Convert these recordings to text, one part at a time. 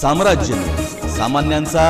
साम्राज्य सामान्यांचा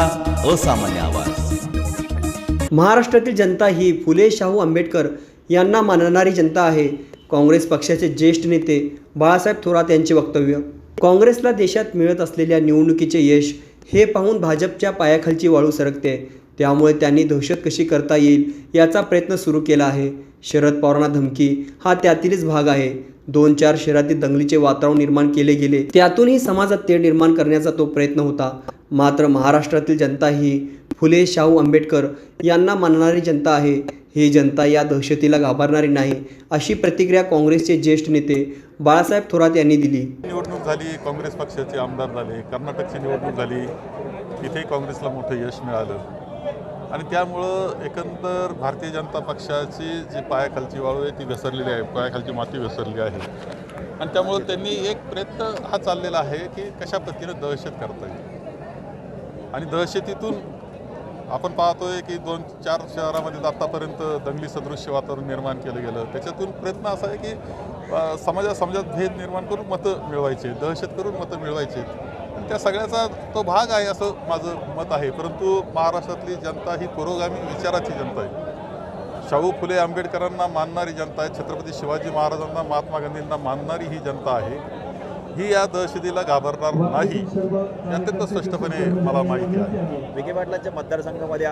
असामान्य आवाज. महाराष्ट्रातील जनता ही फुले शाहू आंबेडकर यांना मानणारी जनता आहे. काँग्रेस पक्षाचे ज्येष्ठ नेते बाळासाहेब थोरात यांचे वक्तव्य. काँग्रेसला देशात मिळत असलेल्या निवडणुकीचे यश हे पाहून भाजपच्या पायाखालची वाळू सरकते. त्यामुळे त्यांनी दहशत कशी करता येईल याचा प्रयत्न सुरू केला आहे. शरद पवारांना धमकी हा त्यातीलच भाग आहे. दोन चार शहरातील दंगलीचे वातावरण निर्माण केले गेले त्यातूनही समाजात तेढ निर्माण करण्याचा तो प्रयत्न होता. मात्र महाराष्ट्रातील जनता ही फुले शाहू आंबेडकर यांना मानणारी जनता आहे. ही जनता या दहशतीला घाबरणारी नाही अशी प्रतिक्रिया काँग्रेसचे ज्येष्ठ नेते बाळासाहेब थोरात यांनी दिली. निवडणूक झाली काँग्रेस पक्षाचे आमदार झाले कर्नाटकची निवडणूक झाली तिथेही काँग्रेसला मोठं यश मिळालं. आणि त्यामुळं एकंदर भारतीय जनता पक्षाची जी पायाखालची वाळू आहे ती घसरलेली आहे. पायाखालची माती घसरली आहे. आणि त्यामुळं त्यांनी एक प्रयत्न हा चाललेला आहे की कशा पद्धतीनं दहशत करता येईल. आणि दहशतीतून आपण पाहतोय की दोन चार शहरामध्ये आत्तापर्यंत दंगली सदृश्य वातावरण निर्माण केलं गेलं. त्याच्यातून प्रयत्न असा आहे की समाजा समाजात भेद निर्माण करून मतं मिळवायचे दहशत करून मतं मिळवायचे त्या सगळ्याचा तो भाग आहे असं माझं मत आहे. परंतु महाराष्ट्रातली जनता ही पुरोगामी विचाराची जनता आहे. शाहू फुले आंबेडकरांना मानणारी जनता आहे. छत्रपती शिवाजी महाराजांना महात्मा गांधींना मानणारी ही जनता आहे. ही या दहशतीला घाबरणार नाही. अत्यंत स्पष्टपणे मला माहिती आहे. विखे पाटलांच्या मतदारसंघामध्ये